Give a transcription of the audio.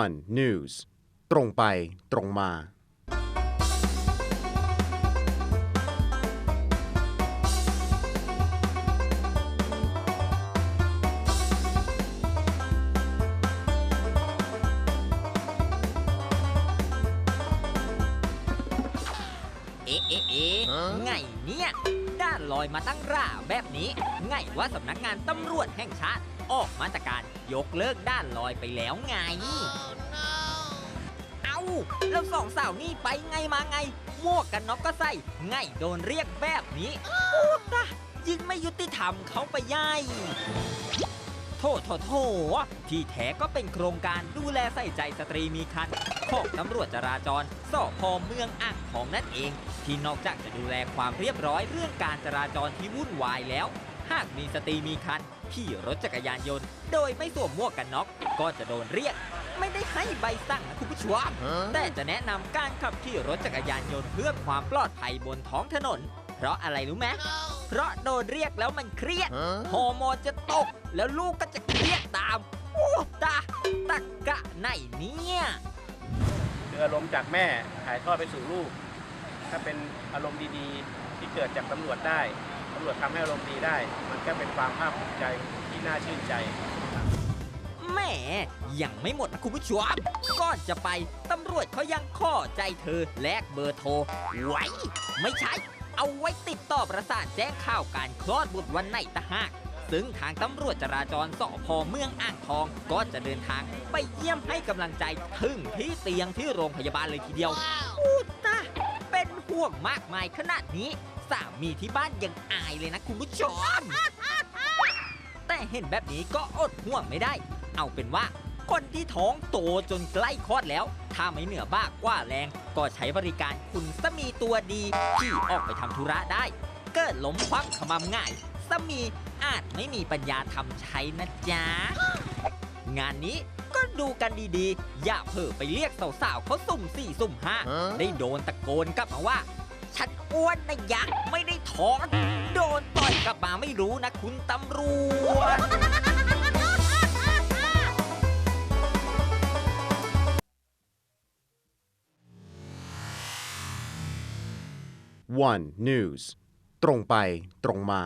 one news ตรงไปตรงมา อ๊ะเอ๊ะเอ๊ะไงเนี่ย ด้านลอยมาตั้งร่าแบบนี้ ไงว่าสำนักงานตำรวจแห่งชาติ ออกมาตรการยกเลิกด้านลอยไปแล้วไง เอาแล้วสองสาวนี่ไปไงมาไงหมวกกันน็อกก็ใส่ไงโดนเรียกแบบนี้โอ้ตะยิ่งไม่ยุติธรรมเขาไปย่าย โทษโทษโทษที่แท้ก็เป็นโครงการดูแลใส่ใจสตรีมีครรภ์ของตำรวจจราจรสพเมืองอ่างทองนั่นเอง ที่นอกจากจะดูแลความเรียบร้อยเรื่องการจราจรที่วุ่นวายแล้ว หากมีสตรีมีครรภ์ขี่รถจักรยานยนต์ โดยไม่สวมหมวกกันน็อกก็จะโดนเรียก ไม่ได้ให้ใบสั่งนะคุณผู้ชมแต่จะแนะนำการขับขี่รถจักรยานยนต์เพื่อความปลอดภัยบนท้องถนน เพราะอะไรรู้ไหมเพราะโดนเรียกแล้วมันเครียดฮอร์โมนจะตก แล้วลูกก็จะเครียดตามโอ้ตาตะกะไหนเนี่ยคืออารมณ์จากแม่ถ่ายทอดไปสู่ลูก ถ้าเป็นอารมณ์ดีๆ ที่เกิดจากตำรวจได้ตำรวจทำให้อารมณ์ดีได้ มันก็เป็นความภาคภูมิใจที่น่าชื่นใจแหม่ยังไม่หมดนะคุณผู้ชมก่อนจะไปตำรวจเขายังข้อใจเธอแลกเบอร์โทรไว้ ไม่ใช่ เอาไว้ติดต่อประสานแจ้งข่าวการคลอดบุตรวันไหนตะหาก ซึ่งทางตำรวจจราจรสพเมืองอ่างทอง ก็จะเดินทางไปเยี่ยมให้กำลังใจถึงที่เตียงที่โรงพยาบาลเลยทีเดียวอูตาเป็นห่วงมากมายขนาดนี้สามีที่บ้านยังอายเลยนะคุณผู้ชม แต่เห็นแบบนี้ก็อดห่วงไม่ได้ เอาเป็นว่า คนที่ท้องโตจนใกล้คลอดแล้ว ถ้าไม่เหนือบ้ากว่าแรง ก็ใช้บริการคุณสามีตัวดีที่ออกไปทำธุระได้ เกิดล้มคว่ำขมำง่ายสามีอาจไม่มีปัญญาทำใช้นะจ๊ะ งานนี้ก็ดูกันดีๆ อย่าเผลอไปเรียกสาวๆเขาสุ่มสี่สุ่มห้าได้โดนตะโกนกลับมาว่า ฉันอ้วนนะยักษ์ไม่ได้ท้องโดนต่อยกลับมาไม่รู้นะคุณตำรวจ one news ตรงไปตรงมา